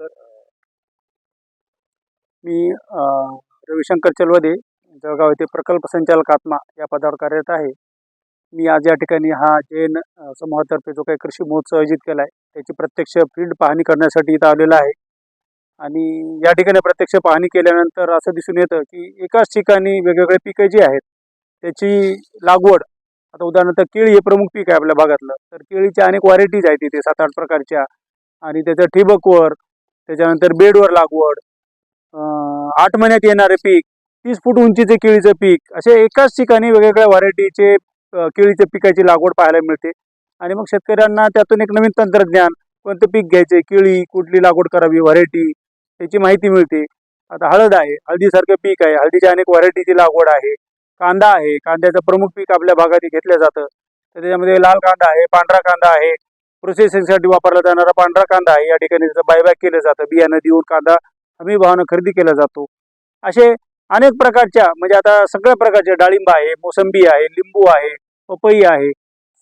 तर मी रविशंकर चलवदे जळगाव येथे प्रकल्प संचालक आत्मा या पदावर कार्यरत आहे. मी आज या ठिकाणी हा जैन समूहातर्फे जो काही कृषी महोत्सव आयोजित केला आहे त्याची प्रत्यक्ष फील्ड पाहणी करण्यासाठी इथं आलेला आहे. आणि या ठिकाणी प्रत्यक्ष पाहणी केल्यानंतर असं दिसून येतं की एकाच ठिकाणी वेगवेगळे पिकं जी आहेत त्याची लागवड आता उदाहरणार्थ केळी हे प्रमुख पीक आहे आपल्या भागातलं तर केळीच्या अनेक व्हरायटीज आहेत तिथे सात आठ प्रकारच्या. आणि त्याचं ठिबकवर त्याच्यानंतर बेडवर लागवड आठ महिन्यात येणारे पीक तीस फूट उंचीचे केळीचं पीक असे एकाच ठिकाणी वेगवेगळ्या व्हरायटीचे केळीच्या पिकाची लागवड पाहायला मिळते. आणि मग शेतकऱ्यांना त्यातून एक नवीन तंत्रज्ञान कोणतं पीक घ्यायचे केळी कुठली लागवड करावी व्हरायटी त्याची माहिती मिळते. आता हळद आहे हळदीसारखं पीक आहे हळदीच्या अनेक व्हरायटीची लागवड आहे. कांदा आहे कांद्याचं प्रमुख पीक आपल्या भागात घेतलं जातं. तर त्याच्यामध्ये लाल कांदा आहे पांढरा कांदा आहे प्रोसेसिंगसाठी वापरला जाणारा पांढरा कांदा आहे. या ठिकाणी त्याचं बायबॅक केलं जातं. बियाणं देऊन कांदा हमी भावानं खरेदी केला जातो. असे अनेक प्रकारच्या म्हणजे आता सगळ्या प्रकारचे डाळिंब आहे मोसंबी आहे लिंबू आहे पपई आहे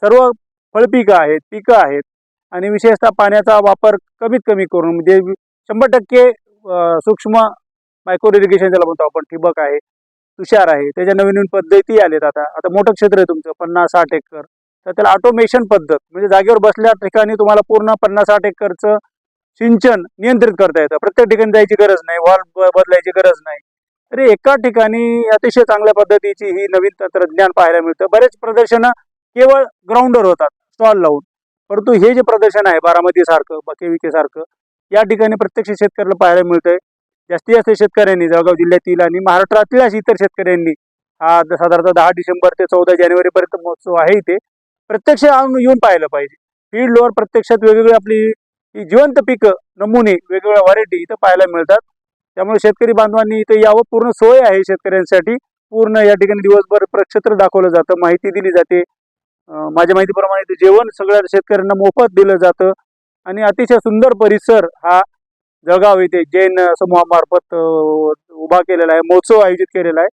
सर्व फळपिकं आहेत पिकं आहेत. आणि विशेषतः पाण्याचा वापर कमीत कमी करून म्हणजे शंभर टक्के सूक्ष्म मायक्रो इरिगेशन ज्याला म्हणतो आपण ठिबक आहे तुषार आहे त्याच्या नवीन नवीन पद्धती आलेत आता. आता मोठं क्षेत्र आहे तुमचं पन्नास साठ एकर. तर त्याला ऑटोमेशन पद्धत म्हणजे जागेवर बसल्या ठिकाणी तुम्हाला पूर्ण पन्नास साठ एकरचं सिंचन नियंत्रित करता येतं. प्रत्येक ठिकाणी जायची गरज नाही वॉल बदलायची गरज नाही. तरी एका ठिकाणी अतिशय चांगल्या पद्धतीची ही नवीन तंत्रज्ञान पाहायला मिळतं. बरेच प्रदर्शनं केवळ ग्राउंडवर होतात स्टॉल लावून. परंतु हे जे प्रदर्शन आहे बारामती सारखं बकेविके सारखं या ठिकाणी प्रत्यक्ष शेतकऱ्याला पाहायला मिळतंय. जास्तीत जास्त शेतकऱ्यांनी जळगाव जिल्ह्यातील आणि महाराष्ट्रातल्याच इतर शेतकऱ्यांनी हा साधारणतः दहा डिसेंबर ते चौदा जानेवारीपर्यंत महोत्सव आहे इथे प्रत्यक्ष आणून येऊन पाहिलं पाहिजे. फील्डवर प्रत्यक्षात वेगवेगळी आपली ही जिवंत पिकं नमुने वेगवेगळ्या व्हरायटी इथं पाहायला मिळतात. त्यामुळे शेतकरी बांधवांनी इथं यावं पूर्ण सोय आहे शेतकऱ्यांसाठी. पूर्ण या ठिकाणी दिवसभर प्रक्षेत्र दाखवलं जातं माहिती दिली जाते. माझ्या माहितीप्रमाणे इथे जेवण सगळ्या शेतकऱ्यांना मोफत दिलं जातं. आणि अतिशय सुंदर परिसर हा जळगाव इथे जैन समूहामार्फत उभा केलेला आहे महोत्सव आयोजित केलेला आहे.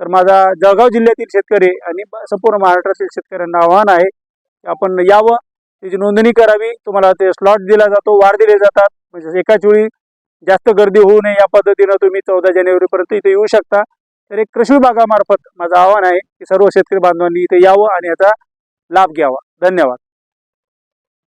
तर माझा जळगाव जिल्ह्यातील शेतकरी आणि संपूर्ण महाराष्ट्रातील शेतकऱ्यांना आव्हान आहे की आपण यावं. त्याची नोंदणी करावी. तुम्हाला ते स्लॉट दिला जातो वाढ दिले जातात. म्हणजे एकाच वेळी जास्त गर्दी होऊ नये या पद्धतीनं तुम्ही चौदा जानेवारीपर्यंत इथे येऊ शकता. तर एक कृषी विभागामार्फत माझं आव्हान आहे की सर्व शेतकरी बांधवांनी इथे यावं आणि याचा लाभ घ्यावा. धन्यवाद.